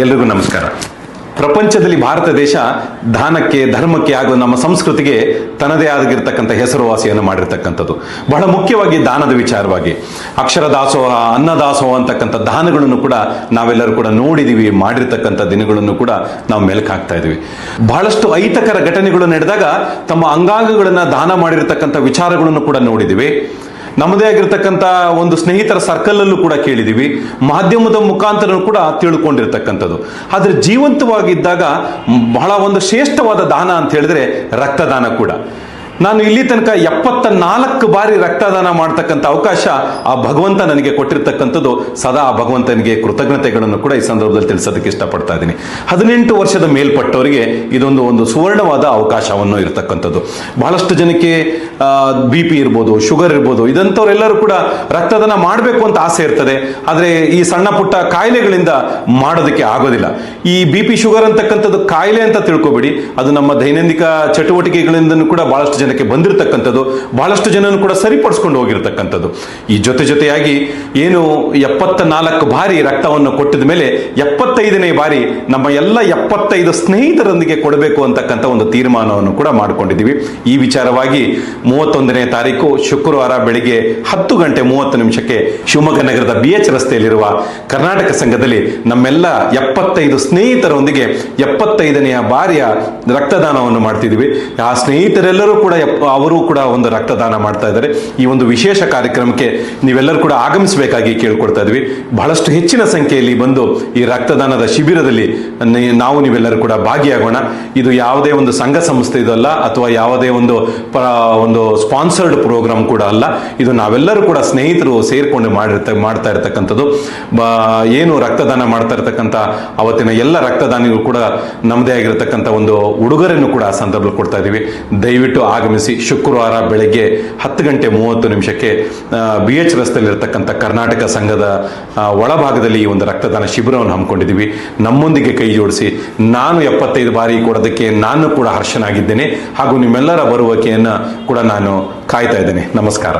ಎಲ್ರಿಗೂ ನಮಸ್ಕಾರ. ಪ್ರಪಂಚದಲ್ಲಿ ಭಾರತ ದೇಶ ದಾನಕ್ಕೆ, ಧರ್ಮಕ್ಕೆ ಹಾಗೂ ನಮ್ಮ ಸಂಸ್ಕೃತಿಗೆ ತನ್ನದೇ ಆಗಿರ್ತಕ್ಕಂಥ ಹೆಸರುವಾಸಿಯನ್ನು ಮಾಡಿರ್ತಕ್ಕಂಥದ್ದು. ಬಹಳ ಮುಖ್ಯವಾಗಿ ದಾನದ ವಿಚಾರವಾಗಿ. ಅಕ್ಷರ ದಾಸೋಹ ಅನ್ನದಾಸೋಹ ಅಂತಕ್ಕಂಥ ದಾನಗಳನ್ನು ಕೂಡ ನಾವೆಲ್ಲರೂ ಕೂಡ ನೋಡಿದೀವಿ, ಮಾಡಿರ್ತಕ್ಕಂಥ ದಿನಗಳನ್ನು ಕೂಡ ನಾವು ಮೆಲುಕು ಹಾಕ್ತಾ ಇದೀವಿ. ಬಹಳಷ್ಟು ಅಹಿತಕರ ಘಟನೆಗಳು ನಡೆದಾಗ ತಮ್ಮ ಅಂಗಾಂಗಗಳನ್ನು ದಾನ ಮಾಡಿರ್ತಕ್ಕಂಥ ವಿಚಾರಗಳನ್ನು ಕೂಡ ನೋಡಿದಿವಿ. ನಮ್ಮದೇ ಆಗಿರ್ತಕ್ಕಂಥ ಒಂದು ಸ್ನೇಹಿತರ ಸರ್ಕಲ್ ಅಲ್ಲೂ ಕೂಡ ಕೇಳಿದೀವಿ. ಮಾಧ್ಯಮದ ಮುಖಾಂತರ ಕೂಡ ತಿಳ್ಕೊಂಡಿರ್ತಕ್ಕಂಥದ್ದು. ಆದರೆ ಜೀವಂತವಾಗಿದ್ದಾಗ ಬಹಳ ಒಂದು ಶ್ರೇಷ್ಠವಾದ ದಾನ ಅಂತ ಹೇಳಿದ್ರೆ ರಕ್ತದಾನ ಕೂಡ. ನಾನು ಇಲ್ಲಿ ತನಕ ಎಪ್ಪತ್ತ ನಾಲ್ಕು ಬಾರಿ ರಕ್ತದಾನ ಮಾಡ್ತಕ್ಕಂಥ ಅವಕಾಶ ಆ ಭಗವಂತ ನನಗೆ ಕೊಟ್ಟಿರ್ತಕ್ಕಂಥದ್ದು. ಸದಾ ಆ ಭಗವಂತನಿಗೆ ಕೃತಜ್ಞತೆಗಳನ್ನು ಕೂಡ ಈ ಸಂದರ್ಭದಲ್ಲಿ ತಿಳಿಸೋದಕ್ಕೆ ಇಷ್ಟಪಡ್ತಾ ಇದ್ದೀನಿ. ಹದಿನೆಂಟು ವರ್ಷದ ಮೇಲ್ಪಟ್ಟವರಿಗೆ ಇದೊಂದು ಒಂದು ಸುವರ್ಣವಾದ ಅವಕಾಶವನ್ನು ಇರತಕ್ಕಂಥದ್ದು. ಬಹಳಷ್ಟು ಜನಕ್ಕೆ ಬಿ ಪಿ ಇರ್ಬೋದು, ಶುಗರ್ ಇರ್ಬೋದು, ಇದಂಥವರೆಲ್ಲರೂ ಕೂಡ ರಕ್ತದಾನ ಮಾಡಬೇಕು ಅಂತ ಆಸೆ ಇರ್ತದೆ. ಆದರೆ ಈ ಸಣ್ಣ ಪುಟ್ಟ ಕಾಯಿಲೆಗಳಿಂದ ಮಾಡೋದಕ್ಕೆ ಆಗೋದಿಲ್ಲ. ಈ ಬಿ ಪಿ ಶುಗರ್ ಅಂತಕ್ಕಂಥದ್ದು ಕಾಯಿಲೆ ಅಂತ ತಿಳ್ಕೊಬೇಡಿ. ಅದು ನಮ್ಮ ದೈನಂದಿಕ ಚಟುವಟಿಕೆಗಳಿಂದ ಕೂಡ ಬಹಳಷ್ಟು ಜನಕ್ಕೆ ಬಂದಿರತಕ್ಕಂಥದ್ದು, ಬಹಳಷ್ಟು ಜನನು ಕೂಡ ಸರಿಪಡಿಸ್ಕೊಂಡು ಹೋಗಿರ್ತಕ್ಕಂಥದ್ದು. ಈ ಜೊತೆ ಜೊತೆಯಾಗಿ ಏನು ಎಪ್ಪತ್ತ ನಾಲ್ಕು ಬಾರಿ ರಕ್ತವನ್ನು ಕೊಟ್ಟಿದ ಮೇಲೆ ಎಪ್ಪತ್ತೈದನೇ ಬಾರಿ ನಮ್ಮ ಎಲ್ಲ ಎಪ್ಪತ್ತೈದು ಸ್ನೇಹಿತರೊಂದಿಗೆ ಕೊಡಬೇಕು ಅಂತಕ್ಕಂಥ ಒಂದು ತೀರ್ಮಾನವನ್ನು ಕೂಡ ಮಾಡಿಕೊಂಡಿದ್ದೀವಿ. ಈ ವಿಚಾರವಾಗಿ ಮೂವತ್ತೊಂದನೇ ತಾರೀಕು ಶುಕ್ರವಾರ ಬೆಳಿಗ್ಗೆ ಹತ್ತು ಗಂಟೆ ಮೂವತ್ತು ನಿಮಿಷಕ್ಕೆ ಶಿವಮೊಗ್ಗ ನಗರದ ಬಿ ಎಚ್ ರಸ್ತೆಯಲ್ಲಿರುವ ಕರ್ನಾಟಕ ಸಂಘದಲ್ಲಿ ನಮ್ಮೆಲ್ಲ ಎಪ್ಪತ್ತೈದು ಸ್ನೇಹಿತರೊಂದಿಗೆ ಎಪ್ಪತ್ತೈದನೆಯ ಬಾರಿಯ ರಕ್ತದಾನವನ್ನು ಮಾಡ್ತಿದ್ದೀವಿ. ಆ ಸ್ನೇಹಿತರೆಲ್ಲರೂ ಕೂಡ ಎಪ್ಪ- ಅವರು ಕೂಡ ಒಂದು ರಕ್ತದಾನ ಮಾಡ್ತಾ ಇದ್ದಾರೆ. ಈ ಒಂದು ವಿಶೇಷ ಕಾರ್ಯಕ್ರಮಕ್ಕೆ ನೀವೆಲ್ಲರೂ ಕೂಡ ಆಗಮಿಸಬೇಕಾಗಿ ಕೇಳ್ಕೊಡ್ತಾ ಇದ್ವಿ. ಬಹಳಷ್ಟು ಹೆಚ್ಚಿನ ಸಂಖ್ಯೆಯಲ್ಲಿ ಬಂದು ಈ ರಕ್ತದಾನದ ಶಿಬಿರದಲ್ಲಿ ನಾವು ನೀವೆಲ್ಲರೂ ಕೂಡ ಭಾಗಿಯಾಗೋಣ. ಇದು ಯಾವುದೇ ಒಂದು ಸಂಘ ಸಂಸ್ಥೆ ಇದಲ್ಲ ಅಥವಾ ಯಾವುದೇ ಒಂದು ಒಂದು ಸ್ಪಾನ್ಸರ್ಡ್ ಪ್ರೋಗ್ರಾಮ್ ಕೂಡ ಅಲ್ಲ. ಇದು ನಾವೆಲ್ಲರೂ ಕೂಡ ಸ್ನೇಹಿತರು ಸೇರಿಕೊಂಡು ಮಾಡಿರ್ತ ಮಾಡ್ತಾ ಇರತಕ್ಕಂಥದ್ದು. ಏನು ರಕ್ತದಾನ ಮಾಡ್ತಾ ಇರ್ತಕ್ಕಂಥ ಅವತ್ತಿನ ಎಲ್ಲ ರಕ್ತದಾನಿಗಳು ಕೂಡ ನಮ್ಮದೇ ಆಗಿರತಕ್ಕಂಥ ಒಂದು ಉಡುಗೊರೆಯನ್ನು ಕೂಡ ಆ ಸಂದರ್ಭದಲ್ಲಿ ಕೊಡ್ತಾ ಇದ್ದೀವಿ. ದಯವಿಟ್ಟು ಆಗಮಿಸಿ ಶುಕ್ರವಾರ ಬೆಳಗ್ಗೆ ಹತ್ತು ಗಂಟೆ ಮೂವತ್ತು ನಿಮಿಷಕ್ಕೆ ಬಿ ಎಚ್ ರಸ್ತೆಯಲ್ಲಿರ್ತಕ್ಕಂಥ ಕರ್ನಾಟಕ ಸಂಘದ ಒಳಭಾಗದಲ್ಲಿ ಈ ಒಂದು ರಕ್ತದಾನ ಶಿಬಿರವನ್ನು ಹಮ್ಮಿಕೊಂಡಿದ್ದೀವಿ. ನಮ್ಮೊಂದಿಗೆ ಕೈ ಜೋಡಿಸಿ, ನಾನು ಎಪ್ಪತ್ತೈದು ಬಾರಿ ಕೊಡೋದಕ್ಕೆ ನಾನು ಕೂಡ ಹರ್ಷನಾಗಿದ್ದೇನೆ. ಹಾಗೂ ನಿಮ್ಮೆಲ್ಲರ ಬರುವಿಕೆಯನ್ನು ಕೂಡ ನಾನು ಕಾಯ್ತಾ ಇದ್ದೇನೆ. ನಮಸ್ಕಾರ.